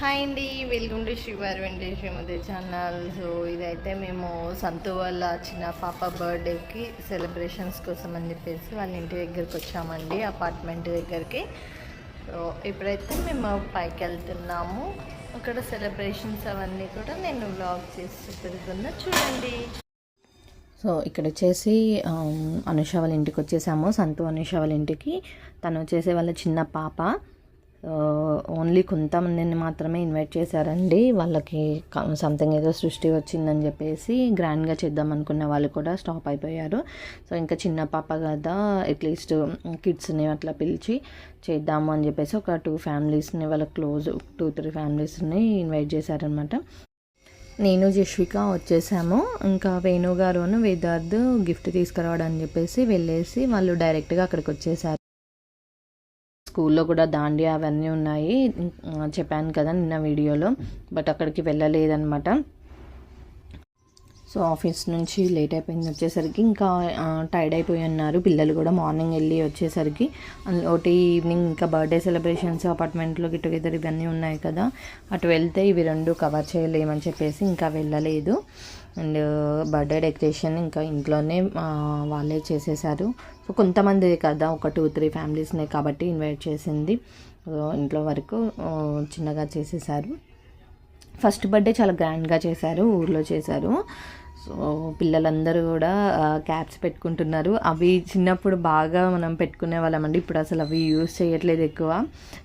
Hi అండి welcome to శ్రీవారి వెంకటేశ్వర మధ్య ఛానల్. సో ఇదైతే మేము సంతు వాళ్ళ చిన్న పాప బర్త్డేకి సెలబ్రేషన్స్ కోసం అని చెప్పేసి వాళ్ళ ఇంటి దగ్గరికి వచ్చామండి అపార్ట్మెంట్ దగ్గరికి. సో ఇప్పుడైతే మేము పైకి వెళ్తున్నాము. అక్కడ సెలబ్రేషన్స్ అవన్నీ కూడా నేను వ్లాగ్ చేసి పెడుతున్నా. చూడండి. సో ఇక్కడ వచ్చేసి అనుష వాళ్ళ ఇంటికి వచ్చేసాము. సంతు అనుష వాళ్ళ ఇంటికి. తను వచ్చేసి వాళ్ళ చిన్న పాప. ఓన్లీ కొంతమందిని మాత్రమే ఇన్వైట్ చేశారండి. వాళ్ళకి సంథింగ్ ఏదో సృష్టి వచ్చిందని చెప్పేసి గ్రాండ్గా చేద్దాం అనుకున్న వాళ్ళు కూడా స్టాప్ అయిపోయారు. సో ఇంకా చిన్న పాప కదా అట్లీస్ట్ కిడ్స్ని అట్లా పిలిచి చేద్దాము అని చెప్పేసి ఒక టూ ఫ్యామిలీస్ని వాళ్ళ క్లోజ్ టూ త్రీ ఫ్యామిలీస్ని ఇన్వైట్ చేశారనమాట నేను జశ్విక వచ్చేసాము. ఇంకా వేణు గారును వేదార్థ్ గిఫ్ట్ తీసుకురావడం అని చెప్పేసి వెళ్ళేసి వాళ్ళు డైరెక్ట్గా అక్కడికి వచ్చేసారు. స్కూల్లో కూడా దాండియా అవన్నీ ఉన్నాయి. చెప్పాను కదా నిన్న వీడియోలో బట్ అక్కడికి వెళ్ళలేదన్నమాట. సో ఆఫీస్ నుంచి లేట్ అయిపోయింది వచ్చేసరికి. ఇంకా టైర్డ్ అయిపోయి ఉన్నారు. పిల్లలు కూడా మార్నింగ్ వెళ్ళి వచ్చేసరికి. ఒకటి ఈవినింగ్ ఇంకా బర్త్డే సెలబ్రేషన్స్ అపార్ట్మెంట్లో గెట్ టుగెదర్ ఇవన్నీ ఉన్నాయి కదా. అటు వెళ్తే ఇవి రెండు కవర్ చేయలేమని చెప్పేసి ఇంకా వెళ్ళలేదు. అండ్ బర్త్డే డెకరేషన్ ఇంకా ఇంట్లోనే వాళ్ళే చేసేసారు. సో కొంతమంది కదా ఒక టూ త్రీ ఫ్యామిలీస్నే కాబట్టి ఇన్వైట్ చేసింది. ఇంట్లో వరకు చిన్నగా చేసేసారు. ఫస్ట్ బర్త్డే చాలా గ్రాండ్గా చేశారు ఊర్లో చేశారు. సో పిల్లలందరూ కూడా క్యాప్స్ పెట్టుకుంటున్నారు. అవి చిన్నప్పుడు బాగా మనం పెట్టుకునే వాళ్ళమండి ఇప్పుడు అసలు అవి యూజ్ చేయట్లేదు ఎక్కువ.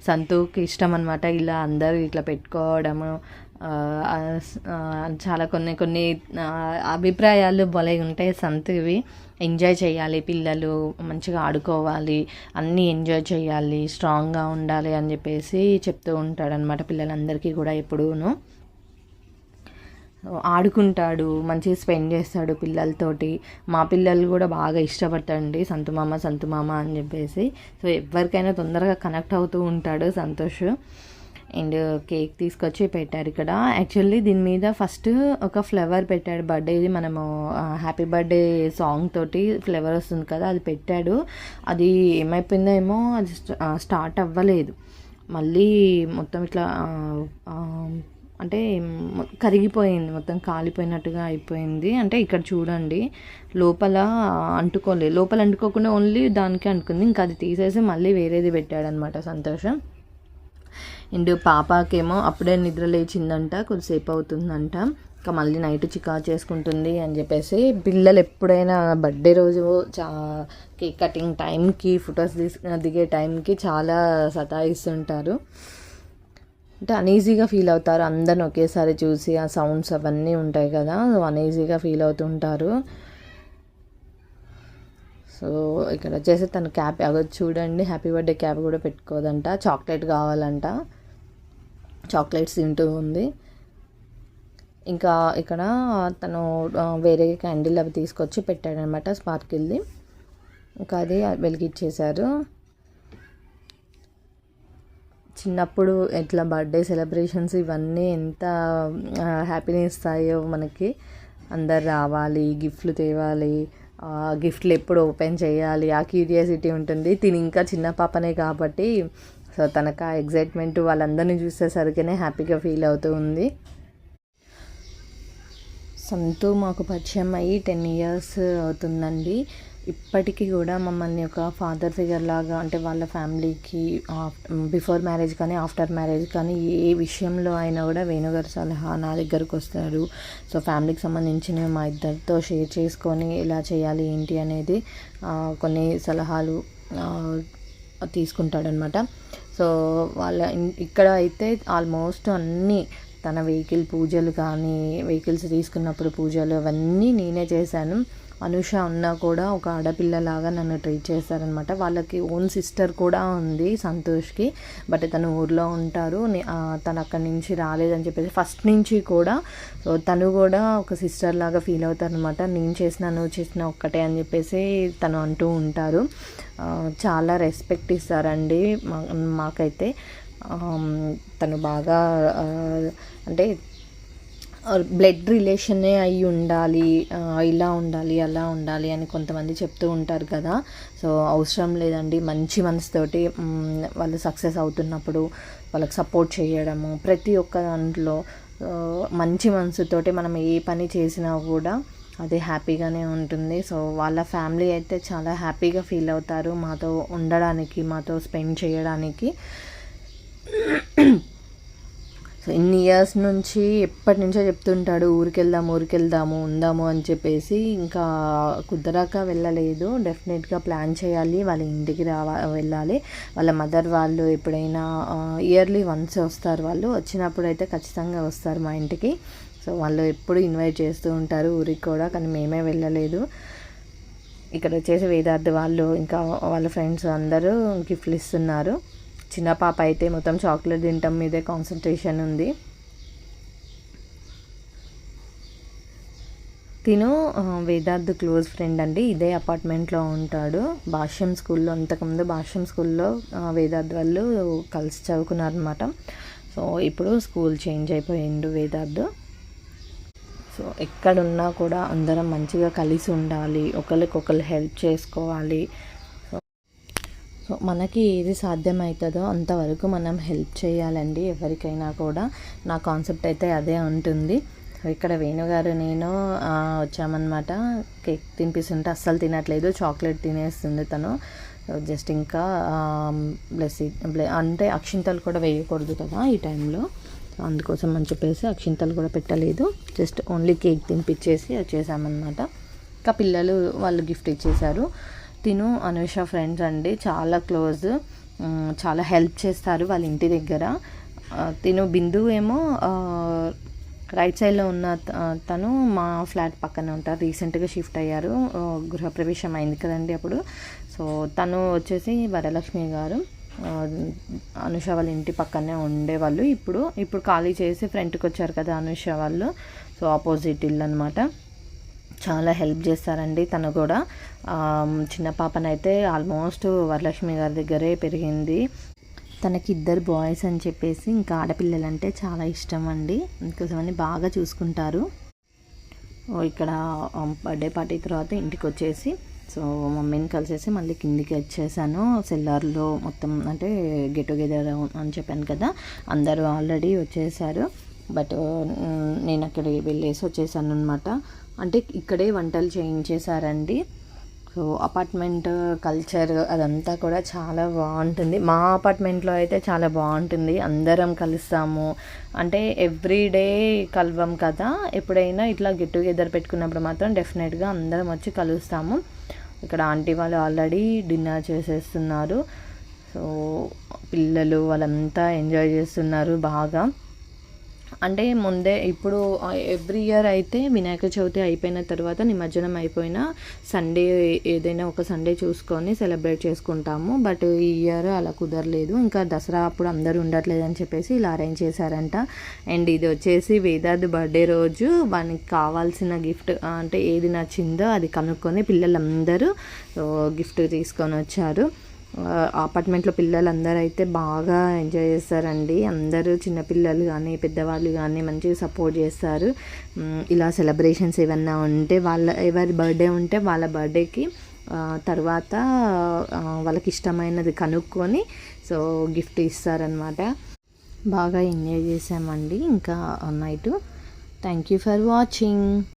సంతూకి ఇష్టం అనమాట ఇలా అందరూ ఇట్లా పెట్టుకోవడము చాలా కొన్ని కొన్ని అభిప్రాయాలు భలే ఉంటాయి సంతువి. ఎంజాయ్ చేయాలి పిల్లలు మంచిగా ఆడుకోవాలి అన్నీ ఎంజాయ్ చేయాలి స్ట్రాంగ్గా ఉండాలి అని చెప్పేసి చెప్తూ ఉంటాడనమాట పిల్లలందరికీ కూడా ఎప్పుడూను. ఆడుకుంటాడు మంచిగా స్పెండ్ చేస్తాడు పిల్లలతోటి. మా పిల్లలు కూడా బాగా ఇష్టపడతాడండి సంతుమామ సంతుమామ అని చెప్పేసి. సో ఎవరికైనా తొందరగా కనెక్ట్ అవుతూ ఉంటాడు సంతోష్. అండ్ కేక్ తీసుకొచ్చి పెట్టారు ఇక్కడ. యాక్చువల్లీ దీని మీద ఫస్ట్ ఒక ఫ్లవర్ పెట్టాడు బర్త్డేది మనము హ్యాపీ బర్త్డే సాంగ్ తోటి ఫ్లవర్ వస్తుంది కదా అది పెట్టాడు. అది ఏమైపోయిందో ఏమో అది స్టార్ట్ అవ్వలేదు. మళ్ళీ మొత్తం ఇట్లా అంటే కరిగిపోయింది మొత్తం కాలిపోయినట్టుగా అయిపోయింది. అంటే ఇక్కడ చూడండి లోపల అంటుకోలేదు లోపల అంటుకోకుండా ఓన్లీ దానికి అంటుకుంది. ఇంకా అది తీసేసి మళ్ళీ వేరేది పెట్టాడనమాట సంతోషం. అండ్ పాపకేమో అప్పుడే నిద్ర లేచిందంట కొద్దిసేపు అవుతుందంట. ఇంకా మళ్ళీ నైట్ చికా చేసుకుంటుంది అని చెప్పేసి పిల్లలు ఎప్పుడైనా బర్త్డే రోజు చా కేక్ కటింగ్ టైంకి ఫొటోస్ తీసు దిగే టైంకి చాలా సతాయిస్తుంటారు. అంటే అనీజీగా ఫీల్ అవుతారు అందరిని ఒకేసారి చూసి ఆ సౌండ్స్ అవన్నీ ఉంటాయి కదా అనీజీగా ఫీల్ అవుతుంటారు. సో ఇక్కడ వచ్చేసి తన క్యాప్ అగో చూడండి హ్యాపీ బర్త్డే క్యాప్ కూడా పెట్టుకోదంట. చాక్లెట్ కావాలంట. చాక్లెట్స్ తింటూ ఉంది. ఇంకా ఇక్కడ తను వేరే క్యాండిల్ అవి తీసుకొచ్చి పెట్టాడనమాట స్పార్కిల్ది. ఇంకా అది వెలిగించేశారు చిన్నప్పుడు ఎట్లా బర్త్డే సెలబ్రేషన్స్ ఇవన్నీ ఎంత హ్యాపీనెస్ ఇస్తాయో మనకి అందరు రావాలి గిఫ్ట్లు తేవాలి గిఫ్ట్లు ఎప్పుడు ఓపెన్ చేయాలి ఆ క్యూరియాసిటీ ఉంటుంది. తిని ఇంకా చిన్న పాపనే కాబట్టి సో తనకు ఆ ఎగ్జైట్మెంట్ వాళ్ళందరినీ చూసేసరికినే హ్యాపీగా ఫీల్ అవుతూ ఉంది. సంతు మాకు పరిచయం అయ్యి టెన్ ఇయర్స్ అవుతుందండి. ఇప్పటికీ కూడా మమ్మల్ని ఒక ఫాదర్ ఫిగర్ లాగా అంటే వాళ్ళ ఫ్యామిలీకి బిఫోర్ మ్యారేజ్ కానీ ఆఫ్టర్ మ్యారేజ్ కానీ ఏ విషయంలో అయినా కూడా వేణుగారు సలహా నా దగ్గరకు వస్తారు. సో ఫ్యామిలీకి సంబంధించిన మా ఇద్దరితో షేర్ చేసుకొని ఎలా చేయాలి ఏంటి అనేది కొన్ని సలహాలు తీసుకుంటాడనమాట సో వాళ్ళ ఇక్కడ అయితే ఆల్మోస్ట్ అన్నీ తన వెహికల్ పూజలు కానీ వెహికల్స్ తీసుకున్నప్పుడు పూజలు అవన్నీ నేనే చేశాను. అనుష ఉన్నా కూడా ఒక ఆడపిల్లలాగా నన్ను ట్రీట్ చేశారనమాట వాళ్ళకి ఓన్ సిస్టర్ కూడా ఉంది సంతోష్కి. బట్ తను ఊర్లో ఉంటారు. తను అక్కడి నుంచి రాలేదని చెప్పేసి ఫస్ట్ నుంచి కూడా తను కూడా ఒక సిస్టర్ లాగా ఫీల్ అవుతారనమాట నేను చేసిన నువ్వు చేసిన ఒక్కటే అని చెప్పేసి తను అంటూ ఉంటారు. చాలా రెస్పెక్ట్ ఇస్తారండి మా మాకైతే. తను బాగా అంటే బ్లడ్ రిలేషనే అయి ఉండాలి ఇలా ఉండాలి అలా ఉండాలి అని కొంతమంది చెప్తూ ఉంటారు కదా. సో అవసరం లేదండి. మంచి మనసుతోటి వాళ్ళు సక్సెస్ అవుతున్నప్పుడు వాళ్ళకి సపోర్ట్ చేయడము ప్రతి ఒక్క దాంట్లో మంచి మనసుతోటి మనం ఏ పని చేసినా కూడా అది హ్యాపీగానే ఉంటుంది. సో వాళ్ళ ఫ్యామిలీ అయితే చాలా హ్యాపీగా ఫీల్ అవుతారు మాతో ఉండడానికి మాతో స్పెండ్ చేయడానికి. సో ఇన్ని ఇయర్స్ నుంచి ఎప్పటి నుంచో చెప్తుంటాడు ఊరికెళ్దాము ఊరికెళ్దాము ఊరికి వెళ్దాము ఉందాము అని చెప్పేసి ఇంకా కుదరక వెళ్ళలేదు. డెఫినెట్గా ప్లాన్ చేయాలి. వాళ్ళ ఇంటికి రావా వెళ్ళాలి. వాళ్ళ మదర్ వాళ్ళు ఎప్పుడైనా ఇయర్లీ వన్స్ వస్తారు వాళ్ళు. వచ్చినప్పుడు అయితే ఖచ్చితంగా వస్తారు మా ఇంటికి. సో వాళ్ళు ఎప్పుడు ఇన్వైట్ చేస్తూ ఉంటారు ఊరికి కూడా కానీ మేమే వెళ్ళలేదు. ఇక్కడ వచ్చేసి వేదార్థ వాళ్ళు ఇంకా వాళ్ళ ఫ్రెండ్స్ అందరూ గిఫ్ట్లు ఇస్తున్నారు. చిన్న పాప అయితే మొత్తం చాక్లెట్ తినటం మీదే కాన్సన్ట్రేషన్ ఉంది. తిను వేదార్థ్ క్లోజ్ ఫ్రెండ్ అండి. ఇదే అపార్ట్మెంట్లో ఉంటాడు. భాష్యం స్కూల్లో అంతకుముందు భాష్యం స్కూల్లో వేదార్థ్ వాళ్ళు కలిసి చదువుకున్నారనమాట సో ఇప్పుడు స్కూల్ చేంజ్ అయిపోయిండు వేదార్థ్ సో ఎక్కడున్నా కూడా అందరం మంచిగా కలిసి ఉండాలి. ఒకరికొకరు హెల్ప్ చేసుకోవాలి. సో మనకి ఏది సాధ్యమవుతుందో అంతవరకు మనం హెల్ప్ చేయాలండి ఎవరికైనా కూడా. నా కాన్సెప్ట్ అయితే అదే ఉంటుంది. ఇక్కడ వేణుగారు నేను వచ్చామన్నమాట. కేక్ తినిపిస్తుంటే అస్సలు తినట్లేదు చాక్లెట్ తినేస్తుంది తను. జస్ట్ ఇంకా బ్లెస్ అంటే అక్షింతలు కూడా వేయకూడదు కదా ఈ టైంలో. అందుకోసం అని చెప్పేసి అక్షింతలు కూడా పెట్టలేదు. జస్ట్ ఓన్లీ కేక్ తినిపించేసి వచ్చేసామన్నమాట. ఇంకా పిల్లలు వాళ్ళు గిఫ్ట్ ఇచ్చేశారు. తిను అనుష ఫ్రెండ్స్ అండి. చాలా క్లోజ్ చాలా హెల్ప్ చేస్తారు వాళ్ళ ఇంటి దగ్గర. తిను బిందు ఏమో రైట్ సైడ్లో ఉన్న తను మా ఫ్లాట్ పక్కనే ఉంటారు. రీసెంట్గా షిఫ్ట్ అయ్యారు. గృహప్రవేశం అయింది కదండి అప్పుడు. సో తను వచ్చేసి వరలక్ష్మి గారు. అనుష వాళ్ళ ఇంటి పక్కనే ఉండేవాళ్ళు. ఇప్పుడు ఇప్పుడు ఖాళీ చేసి ఫ్రంట్కి వచ్చారు కదా అనుష వాళ్ళు. సో ఆపోజిట్ ఇల్లు అనమాట చాలా హెల్ప్ చేస్తారండి తను కూడా. చిన్న పాపనైతే ఆల్మోస్ట్ వరలక్ష్మి గారి దగ్గరే పెరిగింది. తనకి ఇద్దరు బాయ్స్ అని చెప్పేసి ఇంకా ఆడపిల్లలంటే చాలా ఇష్టం అండి. అందుకోసమని బాగా చూసుకుంటారు. ఇక్కడ బర్త్డే పార్టీ తర్వాత ఇంటికి వచ్చేసి సో మమ్మీని కలిసేసి మళ్ళీ కిందికి వచ్చేసాను. సెల్లార్లో మొత్తం అంటే గెట్ టుగెదర్ అని చెప్పాను కదా అందరూ ఆల్రెడీ వచ్చేసారు. బట్ నేను అక్కడికి వెళ్ళేసి వచ్చేసాను అనమాట అంటే ఇక్కడే వంటలు చేయించేశారండి. సో అపార్ట్మెంట్ కల్చర్ అదంతా కూడా చాలా బాగుంటుంది. మా అపార్ట్మెంట్లో అయితే చాలా బాగుంటుంది. అందరం కలుస్తాము. అంటే ఎవ్రీడే కలవం కదా. ఎప్పుడైనా ఇట్లా గెట్ టుగెదర్ పెట్టుకున్నప్పుడు మాత్రం డెఫినెట్గా అందరం వచ్చి కలుస్తాము. ఇక్కడ ఆంటీ వాళ్ళు ఆల్రెడీ డిన్నర్ చేసేస్తున్నారు. సో పిల్లలు వాళ్ళంతా ఎంజాయ్ చేస్తున్నారు బాగా. అంటే ముందే ఇప్పుడు ఎవ్రీ ఇయర్ అయితే వినాయక చవితి అయిపోయిన తర్వాత నిమజ్జనం అయిపోయిన సండే ఏదైనా ఒక సండే చూసుకొని సెలబ్రేట్ చేసుకుంటాము. బట్ ఈ ఇయర్ అలా కుదరలేదు. ఇంకా దసరా అప్పుడు అందరూ ఉండట్లేదు అని చెప్పేసి ఇలా అరేంజ్ చేశారంట. అండ్ ఇది వచ్చేసి వేదార్థ్ బర్త్డే రోజు. వానికి కావాల్సిన గిఫ్ట్ అంటే ఏది నచ్చిందో అది కనుక్కొని పిల్లలందరూ గిఫ్ట్ తీసుకొని వచ్చారు. అపార్ట్మెంట్లో పిల్లలందరూ అయితే బాగా ఎంజాయ్ చేస్తారండి. అందరూ చిన్నపిల్లలు కానీ పెద్దవాళ్ళు కానీ మంచిగా సపోర్ట్ చేస్తారు. ఇలా సెలబ్రేషన్స్ ఏమన్నా ఉంటే వాళ్ళ ఎవరి బర్త్డే ఉంటే వాళ్ళ బర్త్డేకి తర్వాత వాళ్ళకి ఇష్టమైనది కనుక్కొని సో గిఫ్ట్ ఇస్తారనమాట బాగా ఎంజాయ్ చేసామండి ఇంకా night thank you for watching